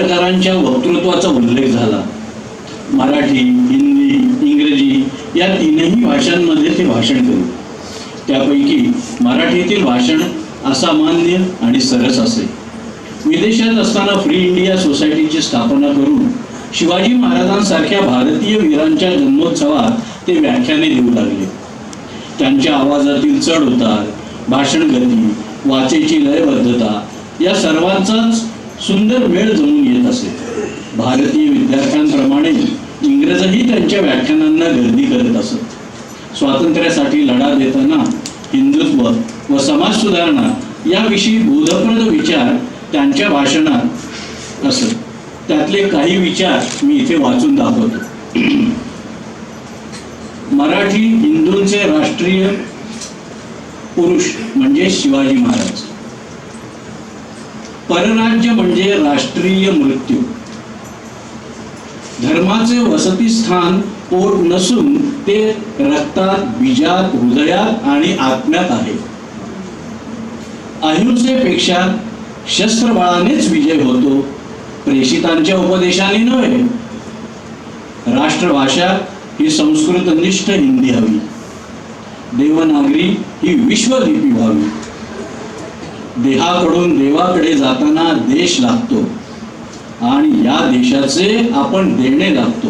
पत्रकारांच्या वक्तृत्वाचा उल्लेख झाला. मराठी हिंदी इंग्रजी या तीनही भाषांमध्ये ते भाषण करू त्यापैकी मराठीतील भाषण असामान्य आणि सरस असे. विदेशात असताना फ्री इंडिया सोसायटीची स्थापना करून शिवाजी महाराजांसारख्या भारतीय वीरांच्या जन्मोत्सवात ते व्याख्याने देऊ लागले. त्यांच्या आवाजातील चढ उतार भाषण गती वाचेची लयबद्धता या सर्वांचाच सुंदर वेळ जमून येत असे. भारतीय विद्यार्थ्यांप्रमाणे इंग्रजही त्यांच्या व्याख्यानांना गर्दी करत असत. स्वातंत्र्यासाठी लढा देताना हिंदुत्व व समाज सुधारणा याविषयी बोधप्रद विचार त्यांच्या भाषणात असत. त्यातले काही विचार मी इथे वाचून दाखवतो. मराठी हिंदूंचे राष्ट्रीय पुरुष म्हणजे शिवाजी महाराज. परराज्य म्हणजे राष्ट्रीय मृत्यू. धर्माचे वसतिस्थान पोट नसून ते रक्तात बीजात हृदयात आणि आत्म्यात आहे. अहिंसेपेक्षा शस्त्रबळानेच विजय होतो प्रेषितांच्या उपदेशाने नव्हे. राष्ट्रभाषा ही संस्कृतनिष्ठ हिंदी हवी. देवनागरी ही विश्वलिपी व्हावी. देहाकडून देवाकडे जाताना देश लागतो. आणि या देशाचे आपण देणे लागतो.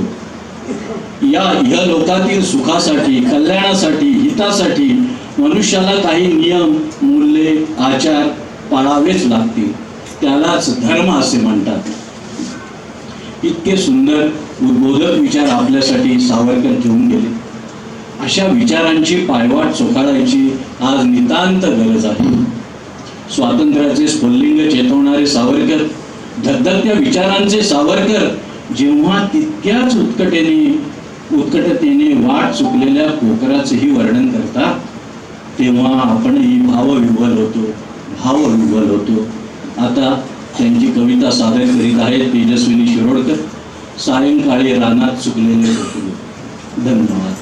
या ह्या लोकातील सुखासाठी कल्याणासाठी हितासाठी मनुष्याला काही नियम मूल्ये आचार पाळावेच लागतील. त्यालाच धर्म असे म्हणतात. इतके सुंदर उद्बोधक विचार आपल्यासाठी सावरकर घेऊन गेले. अशा विचारांची पायवाट चोखाळायची आज नितांत गरज आहे. स्वातंत्र्याचे स्फुल्लिंग चेतवणारे सावरकर धगधगत्या विचारांचे सावरकर जेव्हा तितक्याच उत्कटेने उत्कटतेने वाट चुकलेल्या कोकराचेही वर्णन करतात तेव्हा आपणही भावविह्वल होतो भावविह्वल होतो. आता त्यांची कविता सादर करीत आहेत तेजस्विनी शिरोडकर. सायंकाळी रानात चुकलेले धन्यवाद.